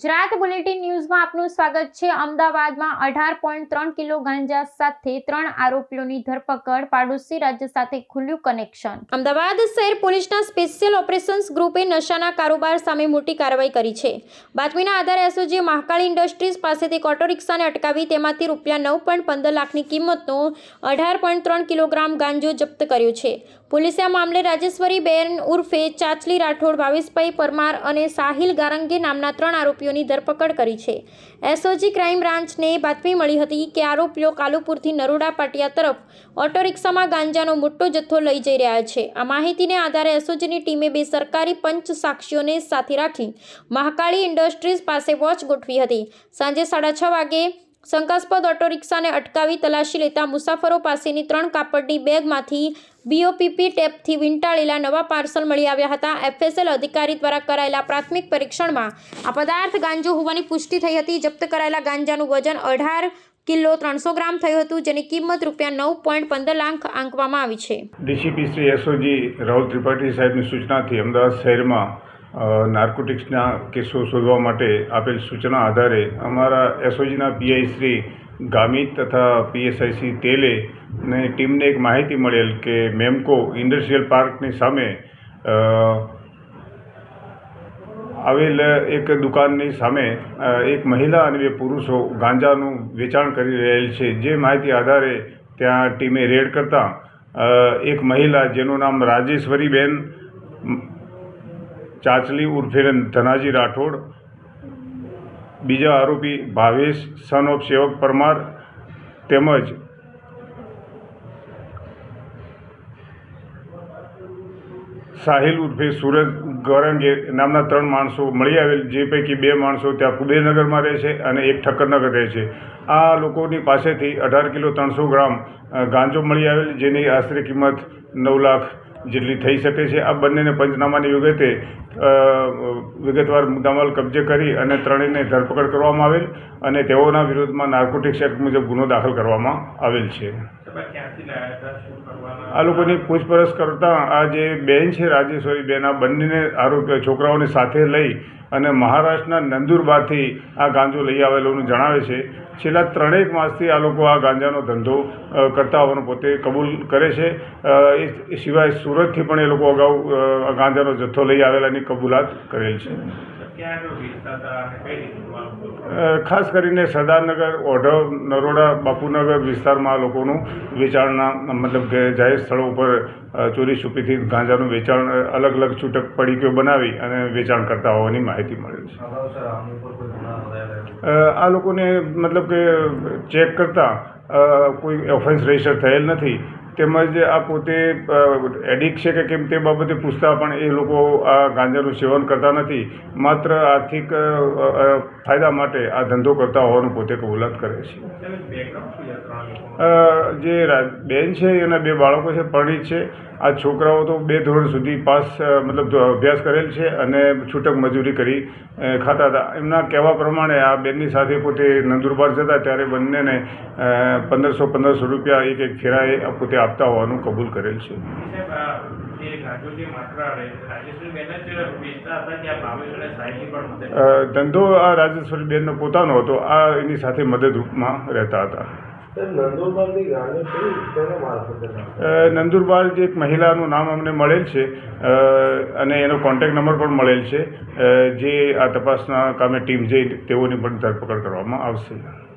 Gujarat bulletin ન્યૂઝમાં આપનું સ્વાગત છે. અમદાવાદમાં અઢાર પોઈન્ટ ત્રણ કિલો ગાંજા સાથે ત્રણ આરોપીઓની ધરપકડ. પાડોશી રાજ્ય સાથે ખુલ્યું કનેક્શન. અમદાવાદ શહેર પોલીસના સ્પેશિયલ ઓપરેશન્સ ગ્રુપે નશાના કારોબાર સામે મોટી કાર્યવાહી કરી છે. બાતમીના આધારે એસઓજીએ મહાકાળી ઇન્ડસ્ટ્રીઝ પાસેથી ઓટો રિક્ષાને અટકાવી તેમાંથી રૂપિયા નવ પોઈન્ટ પંદર લાખની કિંમતનો અઢાર પોઈન્ટ ત્રણ કિલોગ્રામ ગાંજો જપ્ત કર્યો છે. પોલીસે આ મામલે રાજેશ્વરી બેન ઉર્ફે ચાચલી રાઠોડ, ભાવેશભાઈ પરમાર અને સાહિલ ગારંગે નામના ત્રણ આરોપીઓની ધરપકડ કરી છે. એસઓજી ક્રાઇમ બ્રાન્ચને બાતમી મળી હતી કે આરોપીઓ કાલુપુરથી નરોડા પાટિયા તરફ ઓટો રિક્ષામાં ગાંજાનો મોટો જથ્થો લઈ જઈ રહ્યા છે. આ માહિતીને આધારે એસઓજીની ટીમે બે સરકારી પંચ સાક્ષીઓને સાથે રાખી મહાકાળી ઇન્ડસ્ટ્રીઝ પાસે વોચ ગોઠવી હતી. સાંજે સાડા છ વાગે શંકાસ્પદ ઓટો રિક્ષાને અટકાવી તલાશી લેતા મુસાફરો પાસેની ત્રણ કાપડની બેગમાંથી બીઓપીપી ટેપથી વીંટાળેલા નવા પાર્સલ મળી આવ્યા હતા. એફએસએલ અધિકારી દ્વારા કરાયેલા પ્રાથમિક પરીક્ષણમાં આ પદાર્થ ગાંજો હોવાની પુષ્ટિ થઈ હતી. જપ્ત કરાયેલા ગાંજાનું વજન અઢાર કિલો ત્રણસો ગ્રામ થયું હતું, જેની કિંમત રૂપિયા નવ પોઈન્ટ પંદર લાખ આંકવામાં આવી છે. ડીસીપી શ્રી એસઓજી રાહુલ ત્રિપાઠી સાહેબની સૂચનાથી અમદાવાદ શહેરમાં નાર્કોટિક્સના કેસો શોધવા માટે આપેલ સૂચના આધારે અમારા એસઓજીના પીઆઈ શ્રી ગામિત તથા પીએસઆઈ શ્રી તેલે ને ટીમને એક માહિતી મળેલ કે મેમકો ઇન્ડસ્ટ્રીયલ પાર્કની સામે આવેલ એક દુકાનની સામે એક મહિલા અને બે પુરુષો ગાંજાનું વેચાણ કરી રહેલ છે. જે માહિતી આધારે ત્યાં ટીમે રેડ કરતાં એક મહિલા જેનું નામ રાજેશ્વરીબેન ચાચલી ઉર્ફે ધનાજી રાઠોડ, બીજા આરોપી ભાવેશ સન ઓફ સેવક પરમાર તેમજ સાહિલ ઉર્ફે સુરજ ગોરંગે નામના ત્રણ માણસો મળી આવેલ, જે પૈકી બે માણસો ત્યાં કુબેરનગરમાં રહે છે અને એક ઠક્કરનગર રહે છે. આ લોકોની પાસેથી અઢાર કિલો ત્રણસો ગ્રામ ગાંજો મળી આવેલ, જેની આશરે કિંમત નવ લાખ જેટલી થઈ શકે છે આ બંનેને પંચનામાની વિગતે વિગતવાર મુદ્દામાલ કબજે કરી અને ત્રણેયને ધરપકડ કરવામાં આવેલ અને તેઓના વિરોધમાં નાર્કોટિક્સ એક્ટ મુજબ ગુનો દાખલ કરવામાં આવેલ છે. આ લોકોની પૂછપરછ કરતાં આ જે બેન છે રાજેશ્વરી બેન આ બંનેને આરોપી છોકરાઓને સાથે લઈ અને મહારાષ્ટ્રના નંદુરબારથી આ ગાંજો લઈ આવેલોનું જણાવે છે. છેલ્લા ત્રણેક માસથી આ લોકો આ ગાંજાનો ધંધો કરતા હોવાનું પોતે કબૂલ કરે છે. એ સિવાય સુરતથી પણ એ લોકો અગાઉ ગાંજાનો જથ્થો લઈ આવેલાની કબૂલાત કરેલ છે. ખાસ કરીને સરદારનગર ઓઢવ નરોડા બાપુનગર વિસ્તારમાં આ લોકોનું વેચાણના મતલબ કે જાહેર સ્થળો ઉપર ચોરી છુપીથી ગાંજાનું વેચાણ અલગ અલગ છૂટક પડીકીઓ બનાવી અને વેચાણ કરતા હોવાની માહિતી મળેલ છે. આ લોકોને મતલબ કે ચેક કરતાં કોઈ ઓફેન્સ રજિસ્ટર થયેલ નથી. તેમજ આ પોતે એડિક છે કે કેમ તે બાબતે પૂછતા પણ એ લોકો આ ગાંજાનું સેવન કરતા નથી. માત્ર આર્થિક ફાયદા માટે આ ધંધો કરતા હોવાનું પોતે કબૂલાત કરે છે. જે બેન છે એના બે બાળકો છે, પરણિત છે. આ છોકરાઓ તો બે ધોરણ સુધી પાસ મતલબ અભ્યાસ કરેલ છે અને છૂટક મજૂરી કરી ખાતા હતા. એમના કહેવા પ્રમાણે આ બેનની સાથે પોતે નંદુરબાર જતા, ત્યારે બંનેને પંદરસો પંદરસો રૂપિયા એક એક ફેરાએ પોતે આપતા હોવાનું કબૂલ કરેલ છે. ધંધો આ રાજેશ્વરી બેનનો પોતાનો હતો આ એની સાથે મદદરૂપમાં રહેતા હતા. નંદુરબાર જે એક મહિલાનું નામ અમને મળેલ છે અને એનો કોન્ટેક નંબર પણ મળેલ છે જે આ તપાસના કામે ટીમ જઈ તેઓની પણ ધરપકડ કરવામાં આવશે.